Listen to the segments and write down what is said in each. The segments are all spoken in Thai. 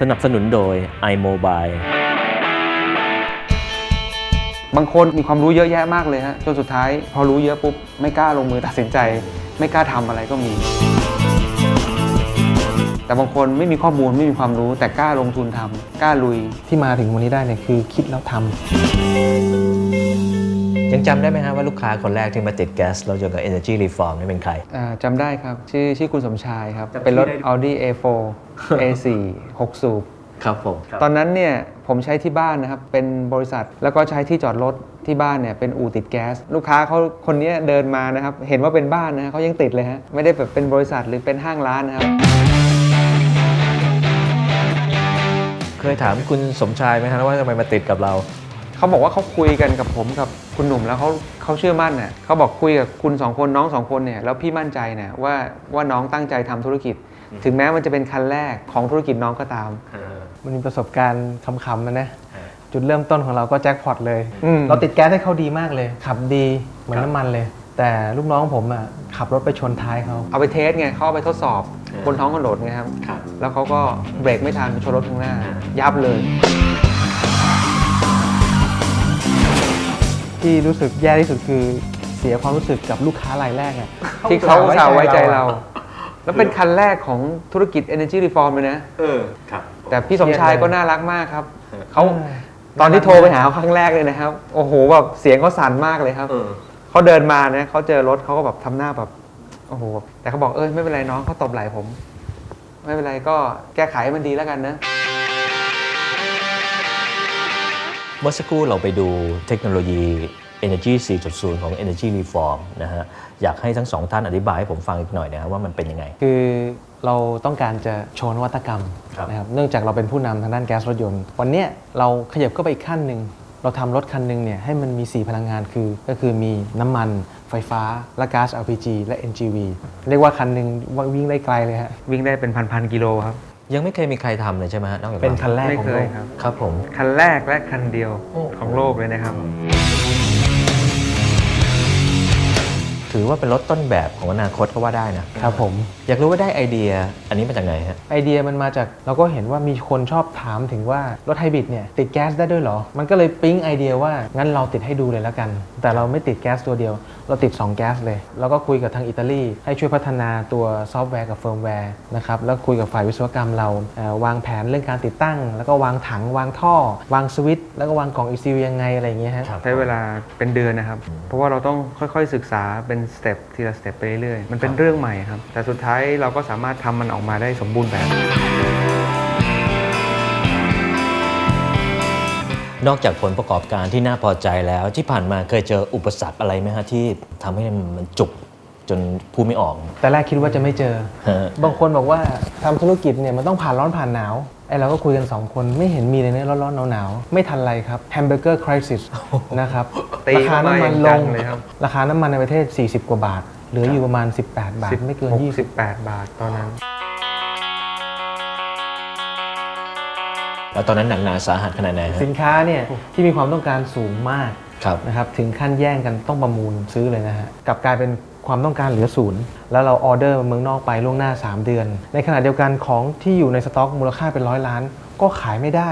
สนับสนุนโดย iMobile บางคนมีความรู้เยอะแยะมากเลยฮะจนสุดท้าย พอรู้เยอะปุ๊บ ไม่กล้าลงมือตัดสินใจ ไม่กล้าทำอะไรก็มี แต่บางคนไม่มีข้อมูลไม่มีความรู้ แต่กล้าลงทุนทำกล้าลุยที่มาถึงวันนี้ได้เนี่ยคือคิดแล้วทำ ยังจำได้ไหมฮะว่าลูกค้าคนแรกที่มาติดแก๊สรถยนต์กับ Energy Reform นี่เป็นใคร อ่าจำได้ครับ ชื่อชื่อคุณสมชายครับ เป็นรถ Audi A4 A4 6 สูบ ครับผมตอนนั้นเนี่ยผมใช้ที่บ้านนะครับ เป็นบริษัทแล้วก็ใช้ที่จอดรถที่บ้านเนี่ยเป็นอู่ติดแก๊ส ลูกค้าเขาคนเนี้ยเดินมานะครับ เห็นว่าเป็นบ้านนะฮะเขายังติดเลยฮะไม่ได้แบบเป็นบริษัทหรือเป็นห้างร้านนะครับ เคยถามคุณสมชายไหมฮะว่าทำไมมาติดกับเรา เขาบอกว่าเขาคุยกันกับผมกับ คุณหนุ่มแล้วเขาเขาเชื่อมั่นน่ะเขาบอกคุยกับคุณสองคนน้องสองคนเนี่ยแล้วพี่มั่นใจเนี่ยว่าว่าน้องตั้งใจทำธุรกิจ ถึงแม้มันจะเป็นคันแรกของธุรกิจน้องก็ตามมันมีประสบการณ์คำๆนะนะจุดเริ่มต้นของเราก็แจ็คพอตเลย อืม เราติดแก๊สให้เขาดีมากเลย ขับดีเหมือนน้ำมันเลย แต่ลูกน้องผมอะขับรถไปชนท้ายเขา เอาไปเทสไงเขาเอาไปทดสอบเออบนท้องถนนไงครับ ครับ แล้วเขาก็เบรกไม่ทันชนรถข้างหน้า ยับเลย ที่รู้สึกแย่ที่สุดคือเสียความรู้สึกกับลูกค้ารายแรกอะที่เขาอุตสาห์ไว้ใจเราอะแล้วเป็นคันแรกของธุรกิจ Energy Reform เลยนะ เออครับ แต่พี่สมชายเครียดเลยก็น่ารักมากครับเออเขาเออตอนที่โทรไปหาเขาครั้งแรกเลยนะครับ โอ้โหแบบเสียงเขาสั่นมากเลยครับเออเขาเดินมาเนี่ยเขาเจอรถเขาก็แบบทำหน้าแบบโอ้โหแต่เขาบอกเอ้ยไม่เป็นไรน้องเขาตบไหล่ผม ไม่เป็นไรก็แก้ไขให้มันดีแล้วกันนะ เมื่อสักครู่เราไปดูเทคโนโลยี Energy 4.0 ของ Energy Reform นะฮะ อยากให้ทั้งสองท่านอธิบายให้ผมฟังอีกหน่อยนะครับว่ามันเป็นยังไง คือเราต้องการจะโชว์นวัตกรรมครับ นะครับเนื่องจากเราเป็นผู้นำทางด้านแก๊สรถยนต์ วันเนี้ยเราขยับเข้าไปอีกขั้นหนึ่งเราทำรถคันหนึ่งเนี่ยให้มันมี 4 พลังงานคือ ก็คือมีน้ำมันไฟฟ้า และก๊าซ LPG และ NGV เรียกว่าคันหนึ่งวิ่งได้ไกลเลยฮะ วิ่งได้เป็นพันๆกิโลครับ ยังไม่เคยมีใครทำเลยใช่ไหมฮะนอกจากเป็นราคันแรกไม่ของเคโลยกครับ ครับผม คันแรกและคันเดียวของโลกเลยนะครับ ถือว่าเป็นรถต้นแบบของอนาคตก็ว่าได้นะครับผม อยากรู้ว่าได้ไอเดียอันนี้มาจากไหนฮะ ไอเดียมันมาจากเราก็เห็นว่ามีคนชอบถามถึงว่ารถไฮบริดเนี่ยติดแก๊สได้ด้วยเหรอ มันก็เลยปิ๊งไอเดียว่างั้นเราติดให้ดูเลยแล้วกัน แต่เราไม่ติดแก๊สตัวเดียว เราติด 2 แก๊สเลย แล้วก็คุยกับทางอิตาลีให้ช่วยพัฒนาตัวซอฟต์แวร์กับเฟิร์มแวร์นะครับแล้วคุยกับฝ่ายวิศวกรรมเราเอ่อวางแผนเรื่องการติดตั้ง แล้วก็วางถังวางท่อ วางสวิตช์แล้วก็วางกล่อง ECU ยังไงอะไรอย่างเงี้ยฮะครับใช้เวลาเป็นเดือนนะครับ เพราะว่าเราต้องค่อยๆศึกษาเป็นสเต็ปทีละสเต็ปไปเรื่อยๆมันเป็นเรื่องใหม่ครับแต่สุดท้ายเราก็สามารถทำมันออกมาได้สมบูรณ์แบบ นอกจากผลประกอบการที่น่าพอใจแล้ว ที่ผ่านมาเคยเจออุปสรรคอะไรไหมฮะที่ทำให้มันจุกจนพูดไม่ออกแต่แรกคิดว่าจะไม่เจอ ฮะบางคนบอกว่าทำธุรกิจเนี่ยมันต้องผ่านร้อนผ่านหนาวไอ้เราก็คุยกัน 2 คนไม่เห็นมีเลยเนี่ยร้อนๆหนาวๆไม่ทันไรครับแฮมเบอร์เกอร์คริสิสนะครับตีราคาน้ำมันลเข้ามาอย่างจังงเลยครับ ราคาน้ำมันในประเทศ 40 กว่าบาท เหลืออยู่ประมาณ 18 บาท ไม่เกิน68 บาทตอนนั้น แล้วตอนนั้นหนักหนาสาหัสขนาดไหน20ฮะ สินค้าเนี่ยที่มีความต้องการสูงมากครับ นะครับถึงขั้นแย่งกันต้องประมูลซื้อเลยนะฮะกลับกลายเป็นความต้องการเหลือศูนย์แล้วเราออเดอร์เมืองนอกไปล่วงหน้า 3 เดือน ในขณะเดียวกันของที่อยู่ในสต็อกมูลค่าเป็นร้อยล้าน ก็ขายไม่ได้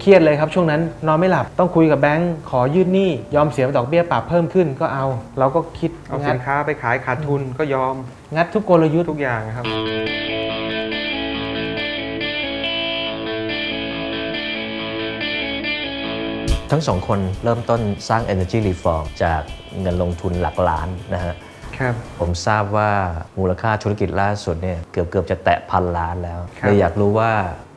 เครียดเลยครับช่วงนั้นนอนไม่หลับต้องคุยกับแบงค์ขอยืดหนี้ยอมเสียดอกเบี้ยปรับเพิ่มขึ้นก็เอา เราก็คิดเอางัสิดนค้าไปขายขาดทุนก็ยอมงัดทุกกลยุทธ์ ทุกอย่างครับ ทั้งสองคนเริ่มต้นสร้าง Energy Reform จากเงินลงทุนหลักล้านนะฮะครับ ผมทราบว่ามูลค่าธุรกิจล่าสุดเนี่ยเกือบเกือบจะแตะพันล้านแล้วครับ เลยอยากรู้ว่า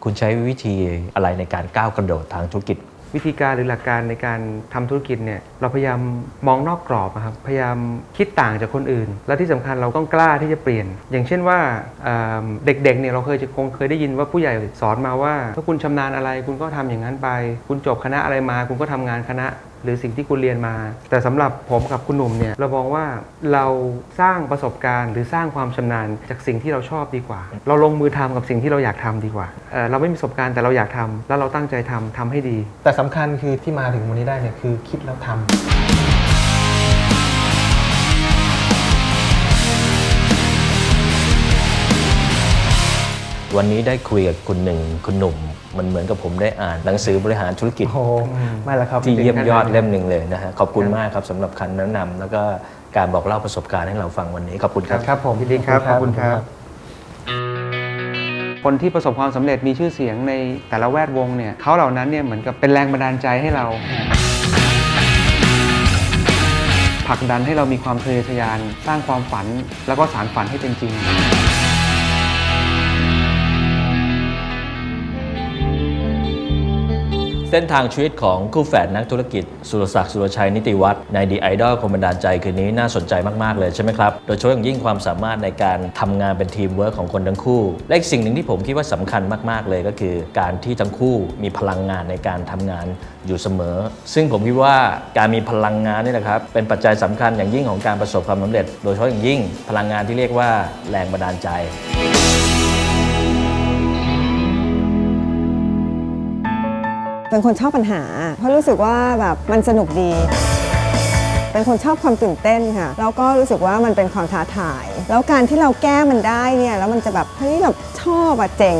คุณใช้วิธีอะไรในการก้าวกระโดดทางธุรกิจ วิธีการหรือหลักการในการทำธุรกิจเนี่ยเราพยายามมองนอกกรอบครับพยายามคิดต่างจากคนอื่น และที่สำคัญเราต้องกล้าที่จะเปลี่ยน อย่างเช่นว่าเอ่อเด็กๆเนี่ยเราเคยจะคงเคยได้ยินว่าผู้ใหญ่สอนมาว่า ถ้าคุณชำนาญอะไร คุณก็ทำอย่างนั้นไป คุณจบคณะอะไรมา คุณก็ทำงานคณะ หรือสิ่งที่คุณเรียนมา แต่สำหรับผมกับคุณหนุ่มเนี่ยเรามองว่าเราสร้างประสบการณ์ หรือสร้างความชำนาญจากสิ่งที่เราชอบดีกว่า เราลงมือทำกับสิ่งที่เราอยากทำดีกว่าเเราไม่มีประสบการณ์แต่เราอยากทำแล้วเราตั้งใจทำทำให้ดี แต่สำคัญคือที่มาถึงวันนี้ได้เนี่ยคือคิดแล้วทำ วันนี้ได้คุยกับคุณหนึ่งคุณหนุ่ม มันเหมือนกับผมได้อ่านหนังสือบริหารธุรกิจ โอ้โหไม่ละครับที่เยี่ยมยอดเล่มหนึ่งเลยนะฮะขอบคุณมากครับสำหรับคำแนะนำแล้วก็การบอกเล่าประสบการณ์ให้เราฟังวันนี้ขอบคุณครับ ครับผมยินดีครับขอบคุณครับ คนที่ประสบความสำเร็จมีชื่อเสียงในแต่ละแวดวงเนี่ยเขาเหล่านั้นเนี่ยเหมือนกับเป็นแรงบันดาลใจให้เรา ผลักดันให้เรามีความทะเยอทะยาน สร้างความฝันแล้วก็สารฝันให้เป็นจริง เส้นทางชีวิตของคู่แฝดนักธุรกิจ สุรศักดิ์สุรชัยนิติวัฒน์ในดีไอดอลคนบันดาลใจคืนนี้น่าสนใจมาก ๆ เลยใช่ไหมครับ โดยเฉพาะอย่างยิ่งความสามารถในการทำงานเป็นทีมเวิร์คของคนทั้งคู่ และอีกสิ่งหนึ่งที่ผมคิดว่าสำคัญมาก ๆ เลยก็คือ การที่ทั้งคู่มีพลังงานในการทำงานอยู่เสมอ ซึ่งผมคิดว่าการมีพลังงานนี่แหละครับเป็นปัจจัยสำคัญอย่างยิ่งของการประสบความสำเร็จ โดยเฉพาะอย่างยิ่ง พลังงานที่เรียกว่าแรงบันดาลใจ เป็นคนชอบปัญหา เพราะรู้สึกว่าแบบมันสนุกดี เป็นคนชอบความตื่นเต้นค่ะ แล้วก็รู้สึกว่ามันเป็นความท้าทาย แล้วการที่เราแก้มันได้เนี่ย แล้วมันจะแบบเฮ้ยแบบชอบอะเจ๋ง